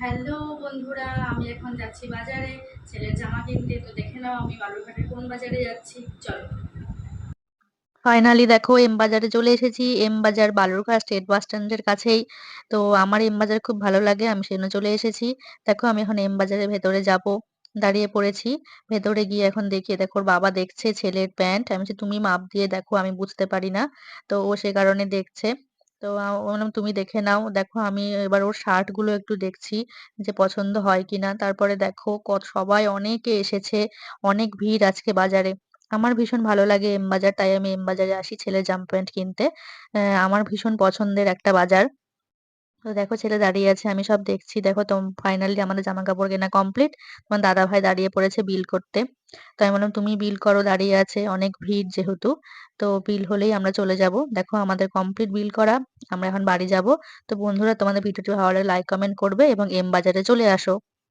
Hello বন্ধুরা, আমি এখন যাচ্ছি বাজারে। ছেলের জামা কিনতে, তো দেখে নাও আমি বালুরঘাটের কোন বাজারে যাচ্ছি। চলো। ফাইনালি দেখো, এম বাজারে চলে এসেছি। এম বাজার বালুরঘাট স্টেট বাস স্ট্যান্ডের কাছেই। তো আমার এম বাজার খুব ভালো লাগে, আমি সেজন্য চলে এসেছি। দেখো, আমি এখন এম বাজারের ভেতরে যাব। দাঁড়িয়ে পড়েছি। ভেতরে গিয়ে এখন দেখি, দেখো বাবা দেখছে ছেলের প্যান্ট। আমি তুমি মাপ দিয়ে দেখো, আমি বুঝতে পারি না। তো ও সে কারণে দেখছে। তো তুমি দেখে নাও। দেখো আমি এবার ওর শার্টগুলো একটু দেখছি যে পছন্দ হয় কিনা। তারপরে দেখো কত সবাই অনেকে এসেছে অনেক ভিড় আজকে বাজারে। আমার ভীষণ ভালো লাগে এম বাজার তাই আমি এম বাজারে আসি ছেলের জামা প্যান্ট কিনতে। আহ, আমার ভীষণ পছন্দের একটা বাজার। তো দেখো ছেলে দাঁড়িয়ে আছে, আমি সব দেখছি। দেখো তো ফাইনালি আমাদের জামা কাপড় কেনা কমপ্লিট তোমার দাদা ভাই দাঁড়িয়ে পড়েছে বিল করতে। তো আমি বললাম, তুমি বিল করো, দাঁড়িয়ে আছে, অনেক ভিড় যেহেতু। তো বিল হলেই আমরা চলে যাব। দেখো আমাদের কমপ্লিট বিল করা, আমরা এখন বাড়ি যাব। তো বন্ধুরা, তোমাদের ভিডিওটি ভালো লাগলে লাইক কমেন্ট করবে এবং এম বাজারে চলে আসো।